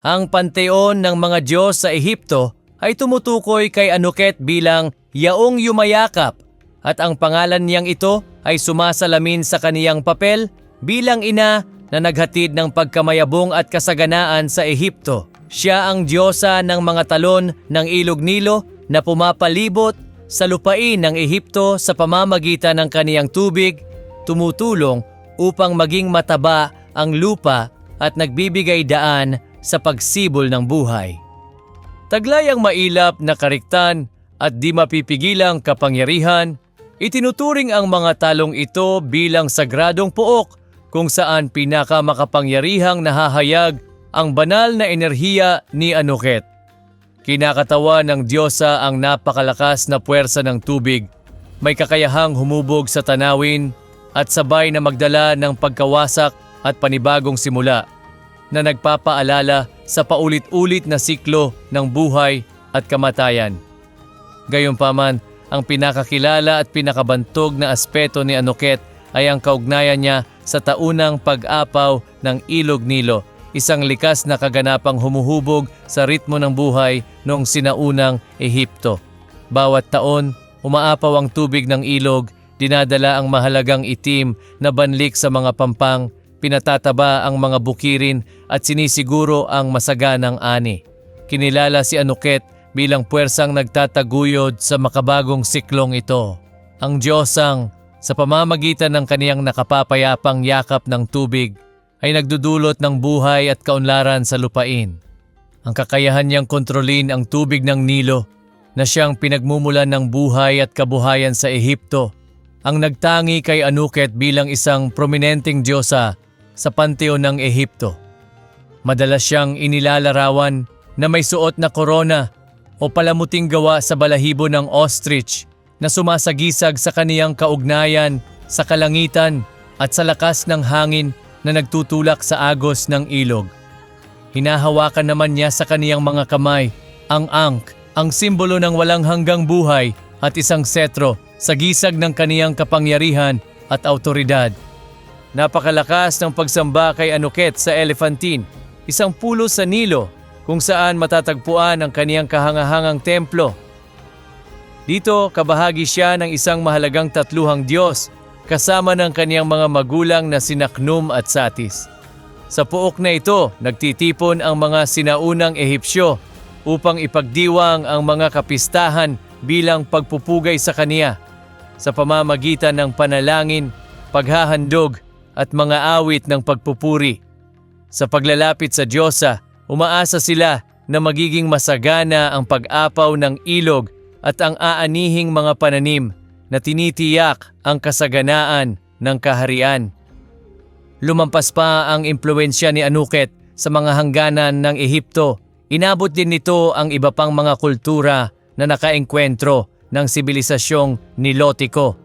Ang panteon ng mga Diyos sa Ehipto ay tumutukoy kay Anuket bilang yaong yumayakap at ang pangalan niyang ito ay sumasalamin sa kaniyang papel bilang ina na naghatid ng pagkamayabong at kasaganaan sa Ehipto. Siya ang Diyosa ng mga talon ng Ilog Nilo na pumapalibot sa lupain ng Ehipto sa pamamagitan ng kaniyang tubig, tumutulong upang maging mataba ang lupa at nagbibigay daan sa pagsibol ng buhay. Taglay ang mailap na kariktan at di mapipigilang kapangyarihan, itinuturing ang mga talong ito bilang sagradong pook kung saan pinakamakapangyarihang nahahayag ang banal na enerhiya ni Anuket. Kinakatawa ng Diyosa ang napakalakas na puwersa ng tubig, may kakayahang humubog sa tanawin at sabay na magdala ng pagkawasak at panibagong simula na nagpapaalala sa paulit-ulit na siklo ng buhay at kamatayan. Gayunpaman, ang pinakakilala at pinakabantog na aspeto ni Anuket ay ang kaugnayan niya sa taunang pag-apaw ng Ilog Nilo, isang likas na kaganapang humuhubog sa ritmo ng buhay noong sinaunang Ehipto. Bawat taon, umaapaw ang tubig ng ilog, dinadala ang mahalagang itim na banlik sa mga pampang, pinatataba ang mga bukirin at sinisiguro ang masaganang ani. Kinilala si Anuket bilang puwersang nagtataguyod sa makabagong siklong ito. Ang Diyosang, sa pamamagitan ng kaniyang nakapapayapang yakap ng tubig, ay nagdudulot ng buhay at kaunlaran sa lupain. Ang kakayahan niyang kontrolin ang tubig ng Nilo na siyang pinagmumulan ng buhay at kabuhayan sa Ehipto, ang nagtangi kay Anuket bilang isang prominenteng diyosa sa panteon ng Ehipto. Madalas siyang inilalarawan na may suot na korona o palamuting gawa sa balahibo ng ostrich na sumasagisag sa kaniyang kaugnayan sa kalangitan at sa lakas ng hangin na nagtutulak sa agos ng ilog. Hinahawakan naman niya sa kaniyang mga kamay ang angk, ang simbolo ng walang hanggang buhay at isang setro sa gisag ng kaniyang kapangyarihan at autoridad. Napakalakas ng pagsamba kay Anuket sa Elephantine, isang pulo sa Nilo kung saan matatagpuan ang kaniyang kahangahangang templo. Dito kabahagi siya ng isang mahalagang tatluhang Diyos kasama ng kaniyang mga magulang na sinaknum at satis. Sa puok na ito, nagtitipon ang mga sinaunang Ehipsyo upang ipagdiwang ang mga kapistahan bilang pagpupugay sa kaniya sa pamamagitan ng panalangin, paghahandog at mga awit ng pagpupuri. Sa paglalapit sa Diyosa, umaasa sila na magiging masagana ang pag-apaw ng ilog at ang aanihing mga pananim na tinitiyak ang kasaganaan ng kaharian. Lumampas pa ang impluensya ni Anuket sa mga hangganan ng Ehipto. Inabot din nito ang iba pang mga kultura na nakaengkwentro ng sibilisasyong Nilotiko.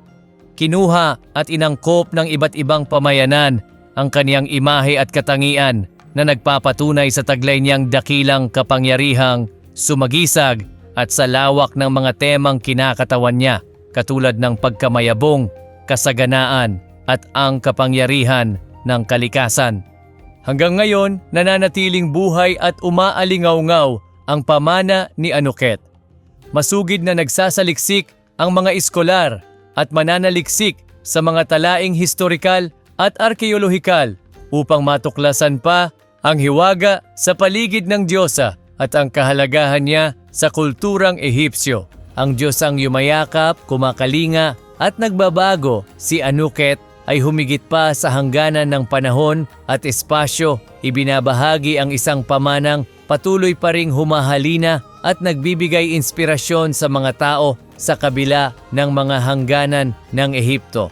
Kinuha at inangkop ng iba't ibang pamayanan ang kaniyang imahe at katangian na nagpapatunay sa taglay niyang dakilang kapangyarihang sumagisag at sa lawak ng mga temang kinakatawan niya katulad ng pagkamayabong, kasaganaan at ang kapangyarihan ng kalikasan. Hanggang ngayon, nananatiling buhay at umaalingaw-ngaw ang pamana ni Anuket. Masugid na nagsasaliksik ang mga iskolar at mananaliksik sa mga talaing historikal at arkeolohikal upang matuklasan pa ang hiwaga sa paligid ng Diyosa at ang kahalagahan niya sa kulturang Ehipsyo. Ang Diyos ang yumayakap, kumakalinga at nagbabago, si Anuket ay humigit pa sa hangganan ng panahon at espasyo. Ibinabahagi ang isang pamanang patuloy pa ring humahalina at nagbibigay inspirasyon sa mga tao sa kabila ng mga hangganan ng Ehipto.